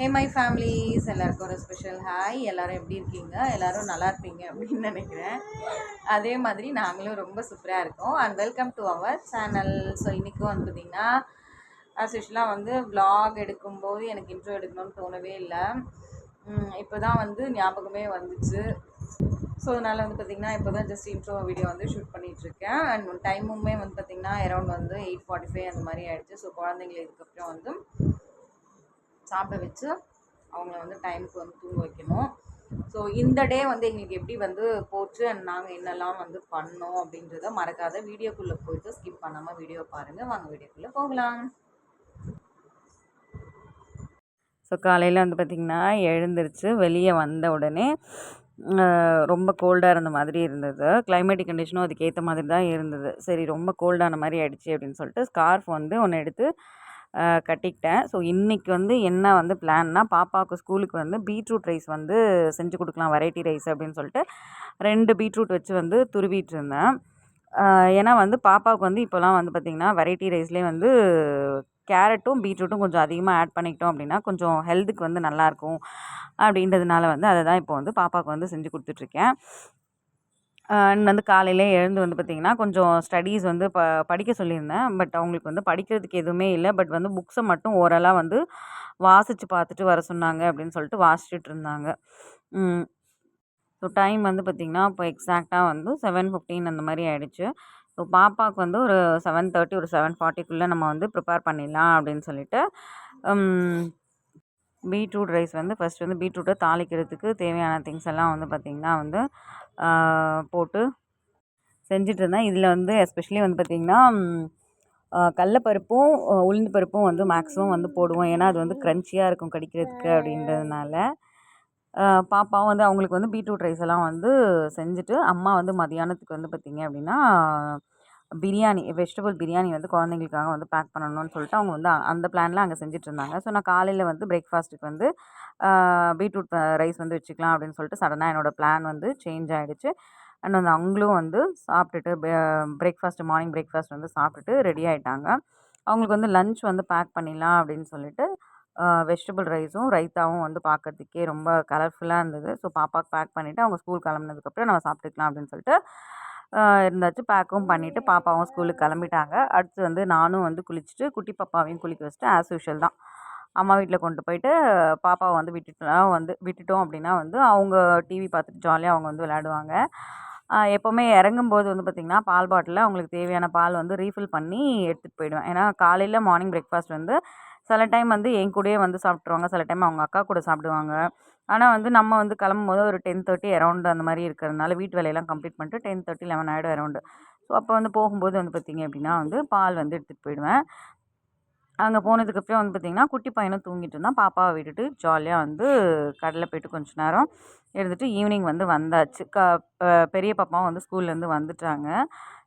Hey my families எல்லாருக்கும் ஒரு special hi எல்லோரும் எப்படி இருக்கீங்க? எல்லோரும் நல்லா இருப்பீங்க அப்படின்னு நினைக்கிறேன். அதே மாதிரி நாங்களும் ரொம்ப சூப்பராக இருக்கோம். And welcome to our channel so இன்றைக்கும் வந்து பார்த்திங்கன்னா ஆஸ் யூஷுவலாக வந்து vlog எடுக்கும்போது எனக்கு இன்ட்ரோ எடுக்கணும்னு தோணவே இல்லை. இப்போ தான் வந்து ஞாபகமே வந்துச்சு. ஸோ அதனால் வந்து பார்த்திங்கன்னா இப்போ தான் ஜஸ்ட் இன்ட்ரோ வீடியோ வந்து ஷூட் பண்ணிகிட்ருக்கேன் அண்ட் டைமுமே வந்து பார்த்திங்கன்னா அரௌண்ட் வந்து எயிட் ஃபார்ட்டி ஃபைவ் அந்த மாதிரி ஆகிடுச்சு ஸோ குழந்தைங்களை இதுக்கப்புறம் வந்து சாப்பிட வச்சு அவங்கள வந்து டைமுக்கு வந்து தூங்க வைக்கணும். ஸோ இந்த டே வந்து எங்களுக்கு எப்படி வந்து போச்சு அண்ட் நாங்கள் என்னெல்லாம் வந்து பண்ணோம் அப்படின்றத மறக்காத வீடியோக்குள்ளே போயிட்டு ஸ்கிப் பண்ணாமல் வீடியோ பாருங்கள் வாங்க வீடியோக்குள்ளே போகலாம். ஸோ காலையில் வந்து பார்த்திங்கன்னா எழுந்திரிச்சு வெளியே வந்த உடனே ரொம்ப கோல்டாக இருந்த மாதிரி இருந்தது. கிளைமேட்டிக் கண்டிஷனும் அதுக்கேற்ற மாதிரி தான் இருந்தது. சரி ரொம்ப கோல்டான மாதிரி ஆயிடுச்சு அப்படின்னு சொல்லிட்டு ஸ்கார்ஃப் வந்து ஒன்று எடுத்து கட்டிக்கிட்டேன். ஸோ இன்றைக்கி வந்து என்ன வந்து பிளான்னா பாப்பாவுக்கு ஸ்கூலுக்கு வந்து பீட்ரூட் ரைஸ் வந்து செஞ்சு கொடுக்கலாம் வெரைட்டி ரைஸ் அப்படின்னு சொல்லிட்டு ரெண்டு பீட்ரூட் வச்சு வந்து துருவிட்டு இருந்தேன். ஏன்னா வந்து பாப்பாவுக்கு வந்து இப்போலாம் வந்து பார்த்திங்கன்னா வெரைட்டி ரைஸ்லேயே வந்து கேரட்டும் பீட்ரூட்டும் கொஞ்சம் அதிகமாக ஆட் பண்ணிக்கிட்டோம் அப்படின்னா கொஞ்சம் ஹெல்த்துக்கு வந்து நல்லாயிருக்கும் அப்படின்றதுனால வந்து அதை தான் இப்போ வந்து பாப்பாவுக்கு வந்து செஞ்சு கொடுத்துட்ருக்கேன் வந்து காலையில் எழுந்து வந்து பார்த்திங்கன்னா கொஞ்சம் ஸ்டடீஸ் வந்து ப படிக்க சொல்லியிருந்தேன். பட் அவங்களுக்கு வந்து படிக்கிறதுக்கு எதுவுமே இல்லை. பட் வந்து புக்ஸை மட்டும் ஓரலாக வந்து வாசித்து பார்த்துட்டு வர சொன்னாங்க அப்படின்னு சொல்லிட்டு வாசிச்சுட்டு இருந்தாங்க. ஸோ டைம் வந்து பார்த்திங்கன்னா இப்போ எக்ஸாக்டாக வந்து செவன் ஃபிஃப்டீன் அந்த மாதிரி ஆகிடுச்சு ஸோ பாப்பாவுக்கு வந்து ஒரு செவன் தேர்ட்டி ஒரு செவன் ஃபார்ட்டிக்குள்ளே நம்ம வந்து ப்ரிப்பேர் பண்ணிடலாம் அப்படின்னு சொல்லிட்டு பீட்ரூட் ரைஸ் வந்து ஃபஸ்ட் வந்து பீட்ரூட்டை தாளிக்கிறதுக்கு தேவையான திங்ஸ் எல்லாம் வந்து பார்த்திங்கன்னா வந்து போட்டு செஞ்சுட்டு இருந்தேன் இதில் வந்து எஸ்பெஷலி வந்து பார்த்திங்கன்னா கடலப்பருப்பும் உளுந்து பருப்பும் வந்து மேக்ஸிமம் வந்து போடுவோம். ஏன்னா அது வந்து க்ரன்ச்சியாக இருக்கும் கடிக்கிறதுக்கு அப்படின்றதுனால. பாப்பாவும் வந்து அவங்களுக்கு வந்து பீட்ரூட் ரைஸ் எல்லாம் வந்து செஞ்சுட்டு அம்மா வந்து மதியானத்துக்கு வந்து பார்த்திங்க அப்படின்னா பிரியாணி வெஜிடபிள் பிரியாணி வந்து குழந்தைங்களுக்காக வந்து பேக் பண்ணணும்னு சொல்லிட்டு அவங்க வந்து அந்த பிளானில் அங்கே செஞ்சிட்ருந்தாங்க ஸோ நான் காலையில் வந்து பிரேக்ஃபாஸ்ட்டுக்கு வந்து பீட்ரூட் ரைஸ் வந்து வச்சுக்கலாம் அப்படின்னு சொல்லிட்டு சடனாக என்னோடய பிளான் வந்து சேஞ்ச் ஆகிடுச்சு அண்ட் வந்து அவங்களும் வந்து சாப்பிட்டுட்டு பிரேக்ஃபாஸ்ட் மார்னிங் பிரேக்ஃபாஸ்ட் வந்து சாப்பிட்டுட்டு ரெடி ஆகிட்டாங்க அவங்களுக்கு வந்து லஞ்ச் வந்து பேக் பண்ணிடலாம் அப்படின்னு சொல்லிட்டு வெஜிடபிள் ரைஸும் ரைத்தாவும் வந்து பார்க்கறதுக்கே ரொம்ப கலர்ஃபுல்லாக இருந்தது. ஸோ பாப்பாவுக்கு பேக் பண்ணிவிட்டு அவங்க ஸ்கூல் கிளம்புனதுக்கப்புறம் நம்ம சாப்பிட்டுக்கலாம் அப்படின்னு சொல்லிட்டு இருந்தாச்சு. பேக்கும் பண்ணிவிட்டு பாப்பாவும் ஸ்கூலுக்கு கிளம்பிட்டாங்க. அடுத்து வந்து நானும் வந்து குளிச்சுட்டு குட்டி பாப்பாவையும் குளிக்க வச்சுட்டு ஆஸ் யூஷுவல் தான். அம்மா வீட்டில் கொண்டு போயிட்டு பாப்பாவை வந்து விட்டுட்டோம் வந்து விட்டுட்டோம் அப்படின்னா வந்து அவங்க டிவி பார்த்துட்டு ஜாலியாக அவங்க வந்து விளையாடுவாங்க. எப்போவுமே இறங்கும்போது வந்து பார்த்திங்கன்னா பால் பாட்டிலில் அவங்களுக்கு தேவையான பால் வந்து ரீஃபில் பண்ணி எடுத்துகிட்டு போயிடுவேன். ஏன்னா காலையில் மார்னிங் பிரேக்ஃபாஸ்ட் வந்து சில டைம் வந்து என் கூடயே வந்து சாப்பிட்ருவாங்க சில டைம் அவங்க அக்கா கூட சாப்பிடுவாங்க. ஆனால் வந்து நம்ம வந்து கிளம்பும்போது ஒரு டென் தேர்ட்டி அரௌண்ட் அந்த மாதிரி இருக்கிறதுனால வீட்டு வேலையெல்லாம் கம்ப்ளீட் பண்ணிட்டு டென் தேர்ட்டி லெவன் ஆகிடும் அரௌண்டு ஸோ அப்போ வந்து போகும்போது வந்து பார்த்திங்க அப்படின்னா வந்து பால் வந்து எடுத்துகிட்டு போயிடுவேன். அங்கே போனதுக்கப்புறம் வந்து பார்த்திங்கன்னா குட்டி பையனும் தூங்கிட்டு இருந்தான். பாப்பாவை விட்டுட்டு ஜாலியாக வந்து கடலில் போயிட்டு கொஞ்ச நேரம் இருந்துட்டு ஈவினிங் வந்து வந்தாச்சு. க பெரிய பாப்பாவும் வந்து ஸ்கூல்லேருந்து வந்துட்டாங்க.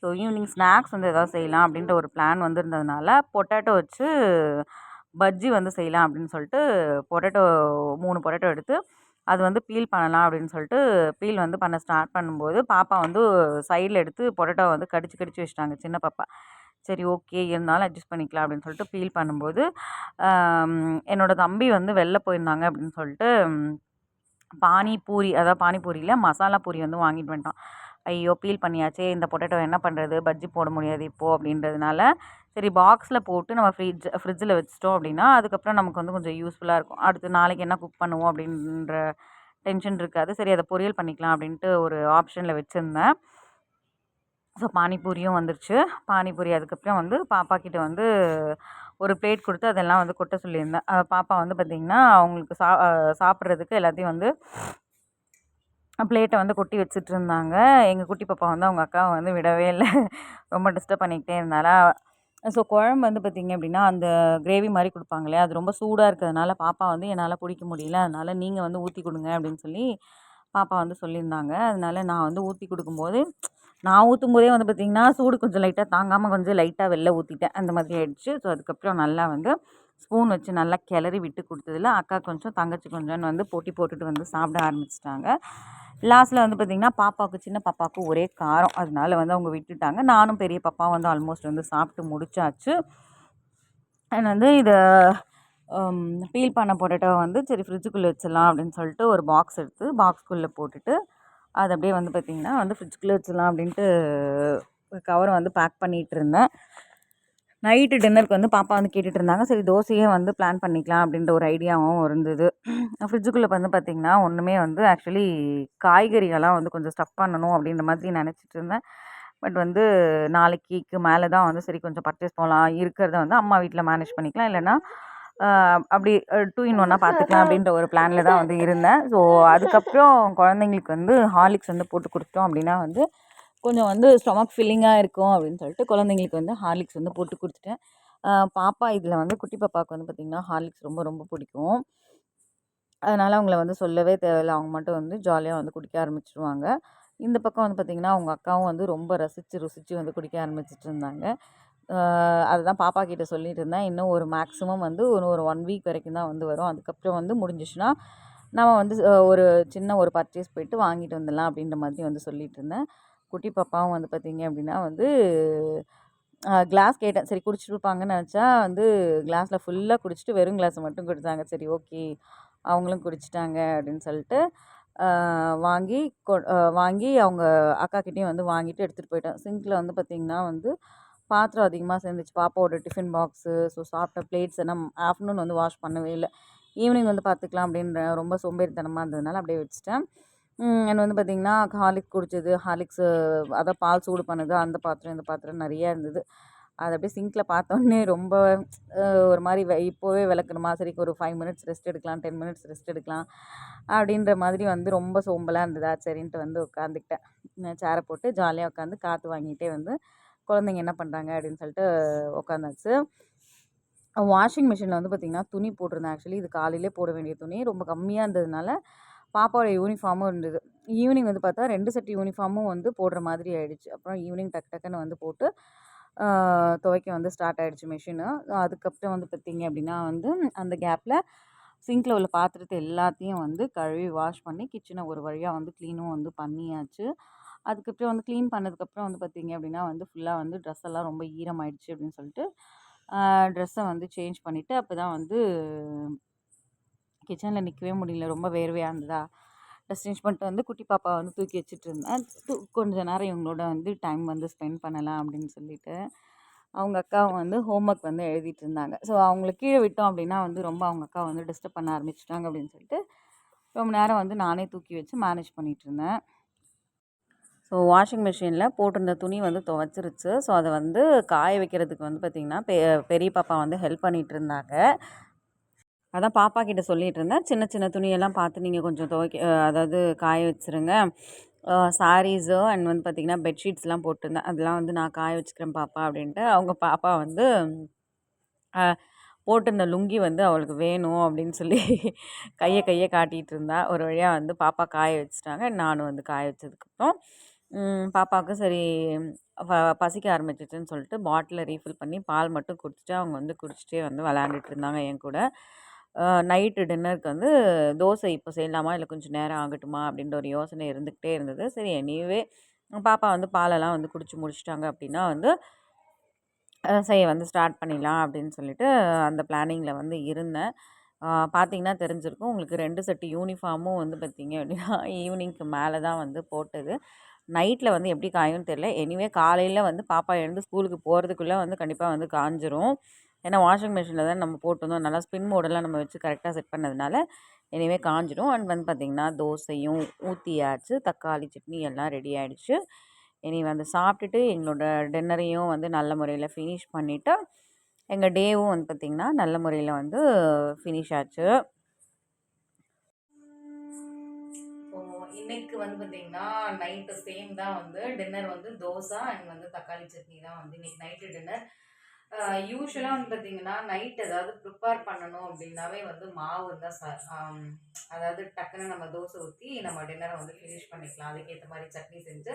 ஸோ ஈவினிங் ஸ்நாக்ஸ் வந்து எதாவது செய்யலாம் அப்படின்ற ஒரு பிளான் வந்திருந்ததுனால பொட்டேட்டோ வச்சு பஜ்ஜி வந்து செய்யலாம் அப்படின்னு சொல்லிட்டு பொட்டேட்டோ மூணு பொட்டேட்டோ எடுத்து அது வந்து பீல் பண்ணலாம் அப்படின்னு சொல்லிட்டு பீல் வந்து பண்ண ஸ்டார்ட் பண்ணும்போது பாப்பா வந்து சைடில் எடுத்து பொட்டேட்டோ வந்து கடிச்சு கடிச்சு வச்சிட்டாங்க சின்ன பாப்பா. சரி ஓகே இருந்தாலும் அட்ஜஸ்ட் பண்ணிக்கலாம் அப்படின்னு சொல்லிட்டு ஃபீல் பண்ணும்போது என்னோடய என்னோட தம்பி வந்து வெளில போயிருந்தாங்க அப்படின்னு சொல்லிட்டு பானிபூரி அதாவது பானிபூரியில் மசாலா பூரி வந்து வாங்கிட்டு வந்துட்டான். ஐயோ பீல் பண்ணியாச்சே இந்த பொட்டேட்டோ என்ன பண்ணுறது பஜ்ஜி போட முடியாது இப்போது அப்படின்றதுனால சரி பாக்ஸில் போட்டு நம்ம ஃப்ரிட்ஜ் ஃப்ரிட்ஜில் வச்சிட்டோம் அப்படின்னா அதுக்கப்புறம் நமக்கு வந்து கொஞ்சம் யூஸ்ஃபுல்லாக இருக்கும். அடுத்து நாளைக்கு என்ன குக் பண்ணுவோம் அப்படின்ற டென்ஷன் இருக்காது. சரி அதை பொரியல் பண்ணிக்கலாம் அப்படின்ட்டு ஒரு ஆப்ஷனில் வச்சுருந்தேன். ஸோ பானிபூரியும் வந்துருச்சு. பானிபூரி அதுக்கப்புறம் வந்து பாப்பா கிட்ட வந்து ஒரு பிளேட் கொடுத்து அதெல்லாம் வந்து கொட்ட சொல்லியிருந்தேன். பாப்பா வந்து பார்த்திங்கன்னா அவங்களுக்கு சா சாப்பிட்றதுக்கு எல்லாத்தையும் வந்து பிளேட்டை வந்து கொட்டி வச்சுட்டு இருந்தாங்க. எங்கள் குட்டி பாப்பா வந்து அவங்க அக்காவை வந்து விடவே இல்லை. ரொம்ப டிஸ்டர்ப் பண்ணிக்கிட்டே இருந்தாலும் ஸோ குழம்பு வந்து பார்த்திங்க அப்படின்னா அந்த கிரேவி மாதிரி கொடுப்பாங்களே அது ரொம்ப சூடாக இருக்கிறதுனால பாப்பா வந்து என்னால் பிடிக்க முடியல. அதனால் நீங்கள் வந்து ஊற்றி கொடுங்க அப்படின்னு சொல்லி பாப்பா வந்து சொல்லியிருந்தாங்க. அதனால் நான் வந்து ஊற்றி கொடுக்கும்போது நான் ஊற்றும் போதே வந்து பார்த்திங்கன்னா சூடு கொஞ்சம் லைட்டாக தாங்காமல் கொஞ்சம் லைட்டாக வெளில ஊற்றிட்டேன் அந்த மாதிரி ஆகிடுச்சு ஸோ அதுக்கப்புறம் நல்லா வந்து ஸ்பூன் வச்சு நல்லா கிளறி விட்டு கொடுத்ததுல அக்கா கொஞ்சம் தங்கச்சி கொஞ்சம்னு வந்து போட்டி போட்டுட்டு வந்து சாப்பிட ஆரம்பிச்சிட்டாங்க. லாஸ்ட்டில் வந்து பார்த்திங்கன்னா பாப்பாவுக்கு சின்ன பாப்பாவுக்கு ஒரே காரம். அதனால வந்து அவங்க விட்டுட்டாங்க. நானும் பெரிய பாப்பா வந்து ஆல்மோஸ்ட் வந்து சாப்பிட்டு முடிச்சாச்சு. அண்ட் வந்து இதை பீல் பண்ண பொட்டேட்டோ வந்து சரி ஃப்ரிட்ஜுக்குள்ளே வச்சிடலாம் அப்படின்னு சொல்லிட்டு ஒரு பாக்ஸ் எடுத்து பாக்ஸ்குள்ளே போட்டுட்டு அது அப்படியே வந்து பார்த்திங்கன்னா வந்து ஃப்ரிட்ஜுக்குள்ளே வச்சிடலாம் அப்படின்ட்டு கவரை வந்து பேக் பண்ணிகிட்டு இருந்தேன். நைட்டு டின்னருக்கு வந்து பாப்பா வந்து கேட்டுட்டு இருந்தாங்க சரி தோசையே வந்து பிளான் பண்ணிக்கலாம் அப்படின்ற ஒரு ஐடியாவும் இருந்தது. ஃப்ரிட்ஜுக்குள்ளே வந்து பார்த்திங்கன்னா ஒன்றுமே வந்து ஆக்சுவலி காய்கறிகள்லாம் வந்து கொஞ்சம் ஸ்டஃப் பண்ணணும் அப்படின்ற மாதிரி நினச்சிட்டு இருந்தேன் பட் வந்து நாளைக்கு மேலே தான் வந்து சரி கொஞ்சம் பர்ச்சேஸ் போகலாம் இருக்கிறத வந்து அம்மா வீட்டில் மேனேஜ் பண்ணிக்கலாம். இல்லைன்னா அப்படி டூ இன் ஒன்னாக பார்த்துக்கலாம் அப்படின்ற ஒரு பிளானில் தான் வந்து இருந்தேன். ஸோ அதுக்கப்புறம் குழந்தைங்களுக்கு வந்து ஹார்லிக்ஸ் வந்து போட்டு கொடுத்தோம் அப்படின்னா வந்து கொஞ்சம் வந்து ஸ்டொமக் ஃபில்லிங்காக இருக்கும் அப்படின்னு சொல்லிட்டு குழந்தைங்களுக்கு வந்து ஹார்லிக்ஸ் வந்து போட்டு கொடுத்துட்டேன் பாப்பா இதில் வந்து குட்டி பாப்பாவுக்கு வந்து பார்த்திங்கன்னா ஹார்லிக்ஸ் ரொம்ப ரொம்ப பிடிக்கும். அதனால் அவங்கள வந்து சொல்லவே தேவையில்லை. அவங்க மட்டும் வந்து ஜாலியாக வந்து குடிக்க ஆரம்பிச்சிருவாங்க. இந்த பக்கம் வந்து பார்த்திங்கன்னா அவங்க அக்காவும் வந்து ரொம்ப ரசித்து ருசித்து வந்து குடிக்க ஆரம்பிச்சிட்டு இருந்தாங்க. அதுதான் பாப்பா கிட்டே சொல்லிட்டு இருந்தேன். இன்னும் ஒரு மேக்ஸிமம் வந்து ஒரு ஒரு ஒன் வீக் வரைக்கும் தான் வந்து வரும். அதுக்கப்புறம் வந்து முடிஞ்சிச்சுன்னா நம்ம வந்து ஒரு சின்ன ஒரு பர்ச்சேஸ் போயிட்டு வாங்கிட்டு வந்துடலாம் அப்படின்ற மாதிரி வந்து சொல்லிட்டு இருந்தேன். குட்டி பாப்பாவும் வந்து பார்த்திங்க அப்படின்னா வந்து கிளாஸ் கேட்டேன். சரி குடிச்சிட்டு இருப்பாங்கன்னு நினச்சா வந்து கிளாஸில் ஃபுல்லாக குடிச்சிட்டு வெறும் கிளாஸை மட்டும் கொடுத்தாங்க சரி ஓகே அவங்களும் குடிச்சிட்டாங்க அப்படின்னு சொல்லிட்டு வாங்கி கொ வாங்கி அவங்க அக்காக்கிட்டேயும் வந்து வாங்கிட்டு எடுத்துகிட்டு போயிட்டேன். சிங்கில் வந்து பார்த்திங்கன்னா வந்து பாத்திரம் அதிகமாக சேர்ந்துச்சு. பாப்பாவோட டிஃபன் பாக்ஸு ஸோ சாப்பிட்ட பிளேட்ஸ் எல்லாம் ஆஃப்டர்நூன் வந்து வாஷ் பண்ணவே இல்லை. ஈவினிங் வந்து பார்த்துக்கலாம் அப்படின்ற ரொம்ப சோம்பேறித்தனமாக இருந்ததுனால அப்படியே வச்சுட்டேன். அண்ட் வந்து பார்த்திங்கன்னா ஹார்லிக்ஸ் குடித்தது ஹார்லிக்ஸு அதான் பால் சூடு பண்ணது. அந்த பாத்திரம் இந்த பாத்திரம் நிறையா இருந்தது. அதை அப்படியே சிங்கில் பார்த்தோன்னே ரொம்ப ஒரு மாதிரி இப்போவே விளக்கணுமா? சரி ஒரு ஃபைவ் மினிட்ஸ் ரெஸ்ட் எடுக்கலாம். டென் மினிட்ஸ் ரெஸ்ட் எடுக்கலாம். அப்படின்ற மாதிரி வந்து ரொம்ப சோம்பலாக இருந்ததா? சரின்ட்டு வந்து உட்காந்துக்கிட்டேன் சேரை போட்டு ஜாலியாக உட்காந்து காற்று வாங்கிட்டே வந்து குழந்தைங்க என்ன பண்ணுறாங்க அப்படின்னு சொல்லிட்டு உட்காந்தாச்சு வாஷிங் மிஷினில் வந்து பார்த்திங்கன்னா துணி போட்டிருந்தேன். ஆக்சுவலி இது காலையிலே போட வேண்டிய துணி. ரொம்ப கம்மியாக இருந்ததுனால பாப்பாவோட யூனிஃபார்மும் இருந்தது. ஈவினிங் வந்து பார்த்தா ரெண்டு செட் யூனிஃபார்மும் வந்து போடுற மாதிரி ஆகிடுச்சு அப்புறம் ஈவினிங் டக் டக்குன்னு வந்து போட்டு துவைக்க வந்து ஸ்டார்ட் ஆகிடுச்சு மிஷினு அதுக்கப்புறம் வந்து பார்த்திங்க அப்படின்னா வந்து அந்த கேப்பில் சிங்கில் உள்ள பாத்திரத்தை எல்லாத்தையும் வந்து கழுவி வாஷ் பண்ணி கிச்சனை ஒரு வழியாக வந்து க்ளீனும் வந்து பண்ணியாச்சு. அதுக்கப்புறம் வந்து க்ளீன் பண்ணதுக்கப்புறம் வந்து பார்த்திங்க அப்படின்னா வந்து ஃபுல்லாக வந்து ட்ரெஸ் எல்லாம் ரொம்ப ஈரமாயிடுச்சு அப்படின்னு சொல்லிட்டு ட்ரெஸ்ஸை வந்து சேஞ்ச் பண்ணிவிட்டு அப்போ தான் வந்து கிச்சனில் நிற்கவே முடியல. ரொம்ப வேர்வையாக இருந்ததா? ட்ரெஸ் சேஞ்ச் பண்ணிட்டு வந்து குட்டி பாப்பா வந்து தூக்கி வச்சுட்டு இருந்தேன். தூ கொஞ்ச நேரம் இவங்களோட வந்து டைம் வந்து ஸ்பெண்ட் பண்ணலாம் அப்படின்னு சொல்லிட்டு அவங்க அக்கா வந்து ஹோம் ஒர்க் வந்து எழுதிட்டு இருந்தாங்க. ஸோ அவங்கள கீழே விட்டோம் அப்படின்னா வந்து ரொம்ப அவங்க அக்கா வந்து டிஸ்டர்ப் பண்ண ஆரம்பிச்சிட்டாங்க அப்படின்னு சொல்லிட்டு ரொம்ப நேரம் வந்து நானே தூக்கி வச்சு மேனேஜ் பண்ணிகிட்டு இருந்தேன். ஸோ வாஷிங் மிஷினில் போட்டிருந்த துணி வந்து துவைச்சிருச்சு. ஸோ அதை வந்து காய வைக்கிறதுக்கு வந்து பார்த்திங்கன்னா பெ பெரிய பாப்பா வந்து ஹெல்ப் பண்ணிகிட்டு இருந்தாங்க. அதான் பாப்பா கிட்ட சொல்லிகிட்டு இருந்தேன். சின்ன சின்ன துணியெல்லாம் பார்த்து நீங்கள் கொஞ்சம் துவைக்க அதாவது காய வச்சுருங்க. சாரீஸு அண்ட் வந்து பார்த்திங்கன்னா பெட்ஷீட்ஸ்லாம் போட்டிருந்தேன். அதெல்லாம் வந்து நான் காய வச்சுக்கிறேன் பாப்பா அப்படின்ட்டு. அவங்க பாப்பா வந்து போட்டிருந்த லுங்கி வந்து அவளுக்கு வேணும் அப்படின்னு சொல்லி கையை கையை காட்டிகிட்டு இருந்தா. ஒரு வழியாக வந்து பாப்பா காய வச்சுட்டாங்க. நானும் வந்து காய வச்சதுக்கப்புறம் பாப்பாவுக்கு சரி பசிக்க ஆரம்பிச்சிச்சுன்னு சொல்லிட்டு பாட்டிலை ரீஃபில் பண்ணி பால் மட்டும் குடிச்சிட்டு அவங்க வந்து குடிச்சிட்டே வந்து விளாண்டுட்டு இருந்தாங்க என் கூட. நைட்டு டின்னருக்கு வந்து தோசை இப்போ செய்யலாமா? இல்லை கொஞ்சம் நேரம் ஆகட்டுமா? அப்படின்ற ஒரு யோசனை இருந்துக்கிட்டே இருந்தது. சரி எனிவே பாப்பா வந்து பாலெல்லாம் வந்து குடிச்சு முடிச்சிட்டாங்க அப்படின்னா வந்து செய்ய வந்து ஸ்டார்ட் பண்ணிடலாம் அப்படின்னு சொல்லிட்டு அந்த பிளானிங்கில் வந்து இருந்தேன். பார்த்தீங்கன்னா தெரிஞ்சிருக்கும். உங்களுக்கு ரெண்டு செட்டு யூனிஃபார்மும் வந்து பார்த்திங்க அப்படின்னா ஈவினிங்க்கு மேலே தான் வந்து போட்டது. நைட்டில் வந்து எப்படி காயும்னு தெரில எனிவே காலையில் வந்து பாப்பா எழுந்து ஸ்கூலுக்கு போகிறதுக்குள்ளே வந்து கண்டிப்பாக வந்து காஞ்சிரும். ஏன்னா வாஷிங் மிஷினில் தான் நம்ம போட்டிருந்தோம். நல்லா ஸ்பின் மோடெல்லாம் நம்ம வச்சு கரெக்டாக செட் பண்ணதுனால இனிமேல் காஞ்சிடும். அண்ட் வந்து பார்த்திங்கன்னா தோசையும் ஊற்றியாச்சு தக்காளி சட்னி எல்லாம் ரெடி ஆகிடுச்சு இனி வந்து சாப்பிட்டுட்டு எங்களோட டின்னரையும் வந்து நல்ல முறையில் ஃபினிஷ் பண்ணிவிட்டு எங்கள் டேவும் வந்து பார்த்திங்கன்னா நல்ல முறையில் வந்து ஃபினிஷ் ஆச்சு. இன்னைக்கு வந்து பார்த்திங்கன்னா நைட்டு சேம் தான் வந்து டின்னர் வந்து தோசை அண்ட் வந்து தக்காளி சட்னி தான் வந்து இன்னைக்கு நைட்டு டின்னர் யூஸ்வலாக வந்து பார்த்தீங்கன்னா நைட் ஏதாவது ப்ரிப்பேர் பண்ணணும் அப்படின்னாவே வந்து மாவு தான் ச அதாவது டக்குன்னு நம்ம தோசை ஊற்றி நம்ம டின்னரை வந்து ஃபினிஷ் பண்ணிக்கலாம். அதுக்கேற்ற மாதிரி சட்னி செஞ்சு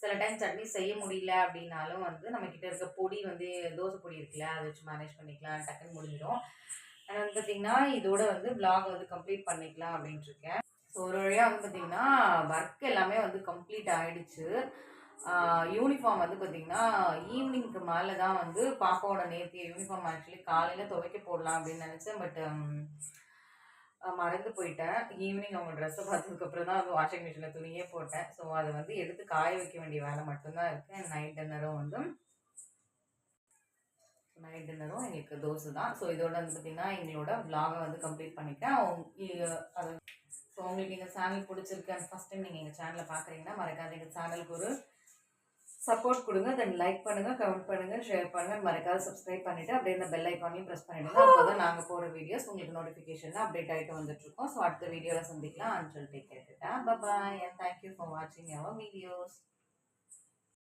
சில டைம் சட்னி செய்ய முடியல அப்படின்னாலும் வந்து நம்மக்கிட்ட இருக்க பொடி வந்து தோசை பொடி இருக்குல்ல அதை வச்சு மேனேஜ் பண்ணிக்கலாம். டக்குன்னு முடிஞ்சிடும். அண்ட் வந்து பார்த்திங்கன்னா இதோட வந்து பிளாக் வந்து கம்ப்ளீட் பண்ணிக்கலாம் அப்படின்ட்டு இருக்கேன். ஸோ ஒரு வழியாக வந்து பார்த்திங்கன்னா ஒர்க் எல்லாமே வந்து கம்ப்ளீட் ஆகிடுச்சு யூனிஃபார்ம் வந்து பார்த்திங்கன்னா ஈவினிங்க்கு மேலே தான் வந்து பாப்பாவோட நேற்று யூனிஃபார்ம் ஆக்சுவலி காலையில் துவைக்க போடலாம் அப்படின்னு நினச்சேன். பட் um, மறந்து போயிட்டேன். ஈவினிங் அவங்க ட்ரெஸ்ஸை பார்த்ததுக்கப்புறம் தான் அது வாஷிங் மிஷினில் துணியே போட்டேன். ஸோ அதை வந்து எடுத்து காய வைக்க வேண்டிய வேலை மட்டும்தான் இருக்குது நைட் டின்னரும் வந்து நைட் டின்னரும் எங்களுக்கு தோசை தான் ஸோ இதோட வந்து பார்த்திங்கன்னா எங்களோட விலாகை வந்து கம்ப்ளீட் பண்ணிட்டேன். அது ஸோ உங்களுக்கு எங்கள் சேனல் பிடிச்சிருக்கு. அண்ட் ஃபஸ்ட் டைம் நீங்கள் எங்கள் சேனலை பார்க்குறீங்கன்னா மறக்காத எங்கள் சேனலுக்கு ஒரு சப்போர்ட் கொடுங்க தென் லைக் பண்ணுங்க கமெண்ட் பண்ணுங்க ஷேர் பண்ணுங்க. மறக்காத சப்ஸ்கிரைப் பண்ணிட்டு அப்படியே இந்த பெல் ஐக்கானையும் ப்ரெஸ் பண்ணிடுங்க. அப்போதான் நாங்கள் போகிற வீடியோஸ் உங்களுக்கு நோட்டிஃபிகேஷன் அப்டேட் ஆகிட்டு வந்துட்டு இருக்கோம் ஸோ அடுத்த வீடியோவில் சந்திக்கலாம். அன்சல் டேக் கேட்டுட்டேன் பாய் அண்ட் தேங்க்யூ ஃபார் வாட்சிங் அவர் வீடியோஸ்